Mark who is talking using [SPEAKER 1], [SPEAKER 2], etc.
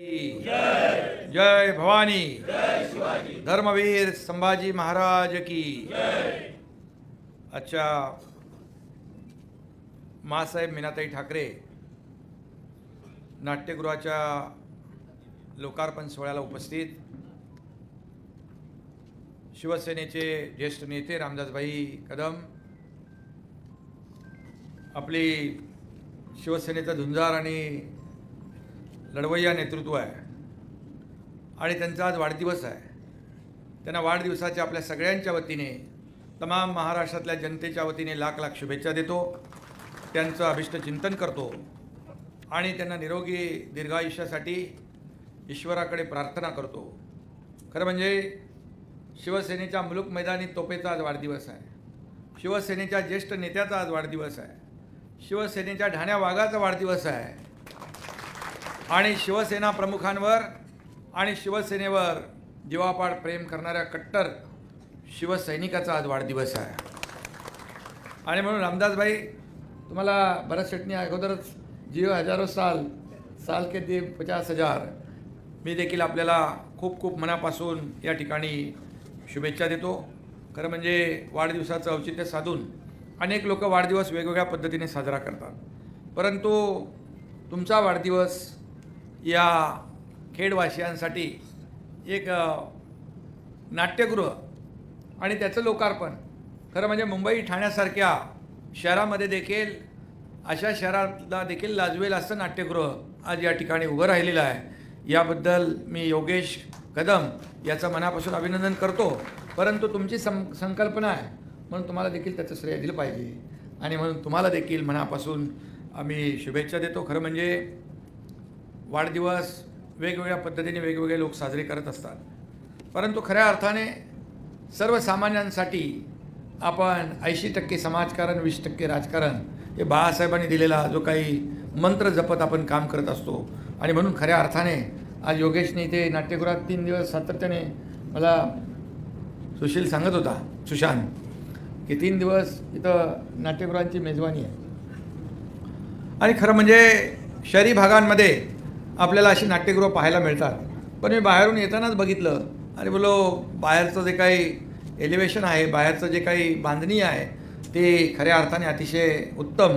[SPEAKER 1] जय भवानी। धर्मवीर संभाजी महाराज की। अच्छा मासाहेब मीनाताई ठाकरे नाट्यगृहाच्या लोकार्पण सोहळ्याला उपस्थित शिवसेनेचे ज्येष्ठ नेते रामदासभाई कदम आपली शिवसेनेचा झुंजार आणि लढवय्या नेतृत्व आहे. आणि त्यांचा आज वाढदिवस आहे. त्यांना वाढदिवसाच्या आपल्या सगळ्यांच्या वतीने तमाम महाराष्ट्रातल्या जनतेच्या वतीने लाख लाख शुभेच्छा देतो. त्यांचं अभिष्ट चिंतन करतो. आणि त्यांना निरोगी दीर्घायुष्यासाठी ईश्वराकडे प्रार्थना करतो. खरं म्हणजे शिवसेनेच्या मुलूक मैदानी तोपेचा आज वाढदिवस आहे. शिवसेनेच्या ज्येष्ठ नेत्याचा आज वाढदिवस आहे. शिवसेनेच्या ढाण्या वाघाचा वाढदिवस आहे. आणि शिवसेना प्रमुखांवर आणि शिवसेनेवर जीवापाड प्रेम करणाऱ्या कट्टर शिवसैनिकाचा आज वाढदिवस आहे. आणि म्हणून रामदासभाई तुम्हाला भरत शेटणी अगोदरच जीव हजारो साल साल के दे पचास हजार मी देखील आपल्याला खूप खूप मनापासून या ठिकाणी शुभेच्छा देतो. खरं म्हणजे वाढदिवसाचं औचित्य साधून अनेक लोक वाढदिवस वेगवेगळ्या पद्धतीने साजरा करतात. परंतु तुमचा वाढदिवस या खेडवासियांसाठी एक नाट्यगृह आणि त्याचं लोकार्पण. खरं म्हणजे मुंबई ठाण्यासारख्या शहरामध्ये देखील अशा शहराला देखील लाजवेल असं नाट्यगृह आज या ठिकाणी उभं राहिलेलं आहे. याबद्दल मी योगेश कदम याचं मनापासून अभिनंदन करतो. परंतु तुमची सं संकल्पना आहे म्हणून तुम्हाला देखील त्याचं श्रेय दिलं पाहिजे. आणि म्हणून तुम्हाला देखील मनापासून आम्ही शुभेच्छा देतो. खरं म्हणजे वाढदिवस वेगवेगळ्या पद्धतीने वेगवेगळे लोक साजरे करत असतात. परंतु खऱ्या अर्थाने सर्वसामान्यांसाठी आपण ऐंशी टक्के समाजकारण वीस टक्के राजकारण हे बाळासाहेबांनी दिलेला जो काही मंत्र जपत आपण काम करत असतो. आणि म्हणून खऱ्या अर्थाने आज योगेशने इथे नाट्यगृहात तीन दिवस सातत्याने मला सुशील सांगत होता सुशांत की तीन दिवस इथं नाट्यगृहांची मेजवानी आहे. आणि खरं म्हणजे शहरी भागांमध्ये आपल्याला अशी नाट्यगृह पाहायला मिळतात. पण मी बाहेरून येतानाच बघितलं. आणि बोलो बाहेरचं जे काही एलिव्हेशन आहे बाहेरचं जे काही बांधणी आहे ते खऱ्या अर्थाने अतिशय उत्तम.